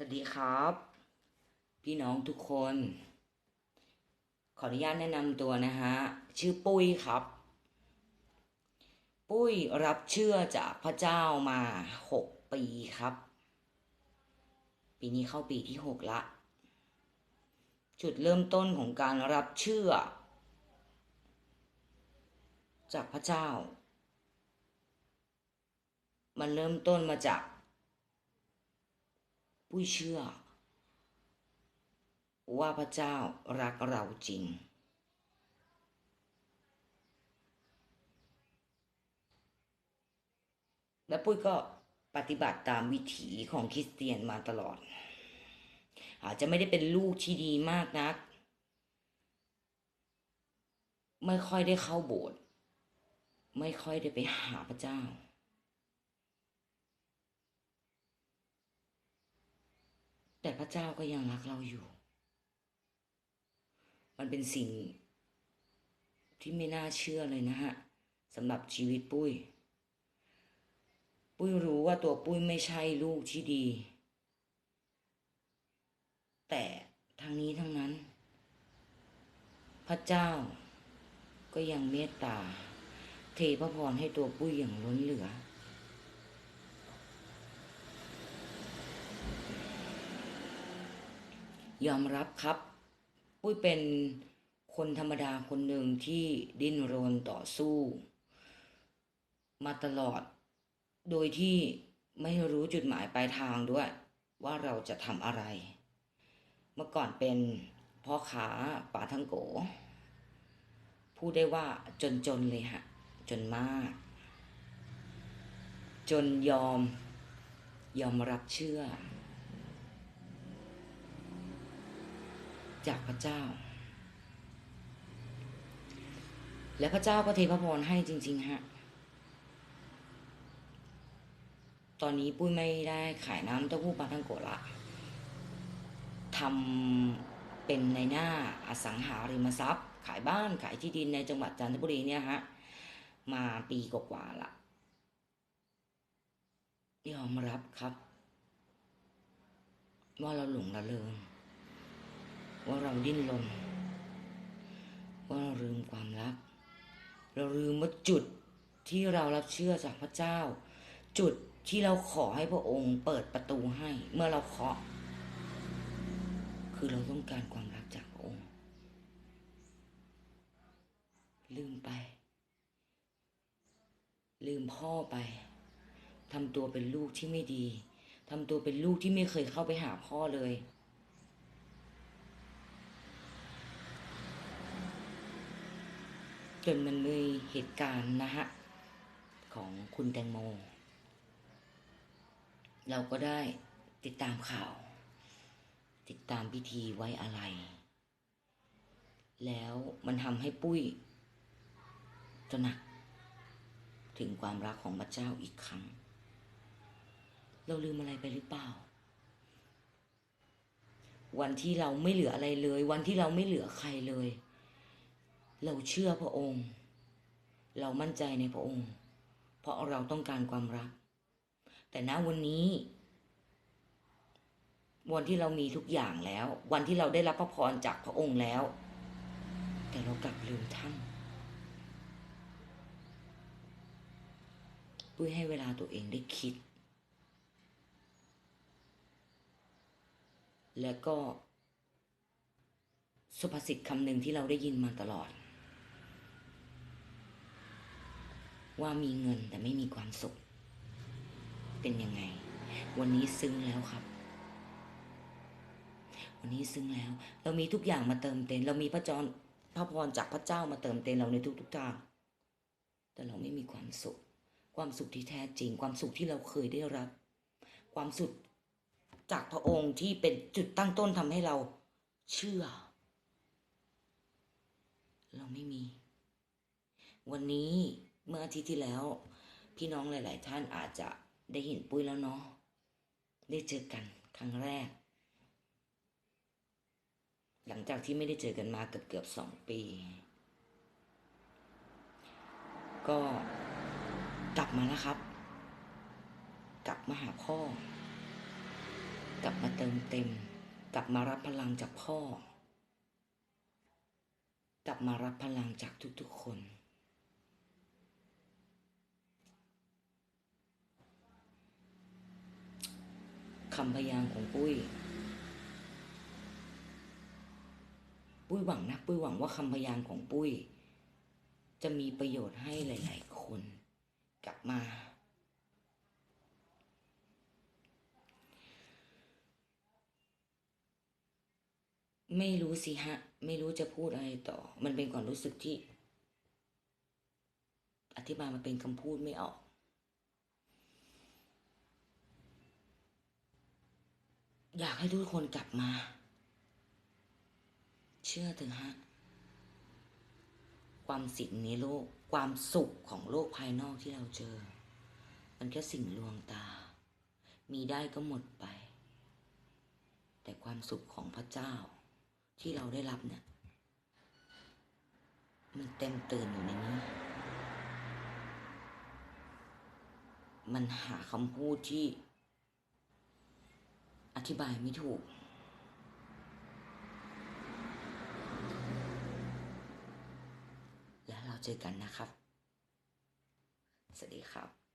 สวัสดีครับ พี่น้องทุกคน ขออนุญาตแนะนำตัวนะฮะ ชื่อปุ้ยครับ ปุ้ยรับเชื่อจากพระเจ้ามาหกปีครับ ปีนี้เข้าปีที่หกละ จุดเริ่มต้นของการรับเชื่อ จากพระเจ้า มันเริ่มต้นมาจาก ปุ้ยเชื่อ ว่าพระเจ้ารักเราจริง และปุ้ยก็ปฏิบัติตามวิถีของคริสเตียนมาตลอด อาจจะไม่ได้เป็นลูกที่ดีมากนัก ไม่ค่อยได้เข้าโบสถ์ไม่ค่อยได้ไปหาพระเจ้า แต่พระเจ้าก็ยังรักเราอยู่ มันเป็นสิ่งที่ไม่น่าเชื่อเลยนะฮะสำหรับชีวิตปุ้ย ปุ้ยรู้ว่าตัวปุ้ยไม่ใช่ลูกที่ดี แต่ทั้งนี้ทั้งนั้น พระเจ้าก็ยังเมตตา เทพระพรให้ตัวปุ้ยอย่างล้นเหลือ ยอมรับครับ ปุ้ยเป็นคนธรรมดาคนหนึ่งที่ดิ้นรนต่อสู้ มาตลอด โดยที่ไม่รู้จุดหมายปลายทางด้วย ว่าเราจะทำอะไร เมื่อก่อนเป็นพ่อขาป่าทั้งโก พูดได้ว่าจนๆเลยฮะ จนมาก จนยอม ยอมรับเชื่อ จากพระเจ้า และพระเจ้าก็เทพระพรให้จริง ๆ ฮะ ตอนนี้ปุ้ยไม่ได้ขายน้ำเต้าหู้ปลาทังโกะละทำเป็นในหน้าอสังหาริมทรัพย์ ขายบ้านขายที่ดินในจังหวัดจันทบุรีเนี่ยฮะ มาปีกว่าๆละยอมรับครับ ว่าเราหลงละเริง ว่าเราดิ้นรนว่าเราลืมความรัก เราลืมว่าจุดที่เรารับเชื่อจากพระเจ้า จุดที่เราขอให้พระองค์เปิดประตูให้ เมื่อเราเคาะ คือเราต้องการความรักจากพระองค์ ลืมไป ลืมพ่อไปทำตัวเป็นลูกที่ไม่ดีทำตัวเป็นลูกที่ไม่เคยเข้าไปหาพ่อเลย นมันมีเหตุการณ์นะฮะ ของคุณแตงโม เราก็ได้ติดตามข่าว ติดตามพิธีไว้อะไร แล้วมันทำให้ปุ้ยตระหนัก ถึงความรักของพระเจ้าอีกครั้ง เราลืมอะไรไปหรือเปล่า วันที่เราไม่เหลืออะไรเลย วันที่เราไม่เหลือใครเลย เราเชื่อพระองค์ เรามั่นใจในพระองค์ เพราะเราต้องการความรัก แต่ณวันนี้ วันที่เรามีทุกอย่างแล้ว วันที่เราได้รับพระพรจากพระองค์แล้ว แต่เรากลับลืมท่านปุ้ยให้เวลาตัวเองได้คิด แล้วก็สุภาษิตคำหนึ่งที่เราได้ยินมาตลอด ว่ามีเงินแต่ไม่มีความสุข เป็นยังไง วันนี้ซึ้งแล้วครับ วันนี้ซึ้งแล้ว เรามีทุกอย่างมาเติมเต็มเรามีพระจรพระพรจากพระเจ้ามาเติมเต็มเราในทุกๆทางแต่เราไม่มีความสุข ความสุขที่แท้จริง ความสุขที่เราเคยได้รับ ความสุขจากพระองค์ที่เป็นจุดตั้งต้นทำให้เราเชื่อ เราไม่มี วันนี้ เมื่ออาทิตย์ที่แล้ว พี่น้องหลาย ๆ ท่านอาจจะได้เห็นปุ้ยแล้วเนาะได้เจอกันครั้งแรก หลังจากที่ไม่ได้เจอกันมาเกือบเกือบสองปี ก็กลับมาแล้วครับ กลับมาหาพ่อ กลับลับมาเติมเต็ม กลับมารับพลังจากพ่อ กลับมารับพลังจากทุกๆคน คำพยางของปุ้ย ปุ้ยหวังนะปุ้ยหวังว่าคำพยางของปุ้ย จะมีประโยชน์ให้หลาย ๆ คนกลับมา ไม่รู้สิฮะ ไม่รู้จะพูดอะไรต่อ มันเป็นความรู้สึกที่ อธิบายมาเป็นคำพูดไม่ออก อยากให้ทุกคนกลับมา เชื่อเถอะฮะ ความสิ่งในโลก ความสุขของโลกภายนอกที่เราเจอ มันแค่สิ่งลวงตา มีได้ก็หมดไป แต่ความสุขของพระเจ้าที่เราได้รับเนี่ย มันเต็มเตือนอยู่ในนี้ มันหาคำพูดที่ อธิบายไม่ถูก แล้วเราเจอกันนะครับ สวัสดีครับ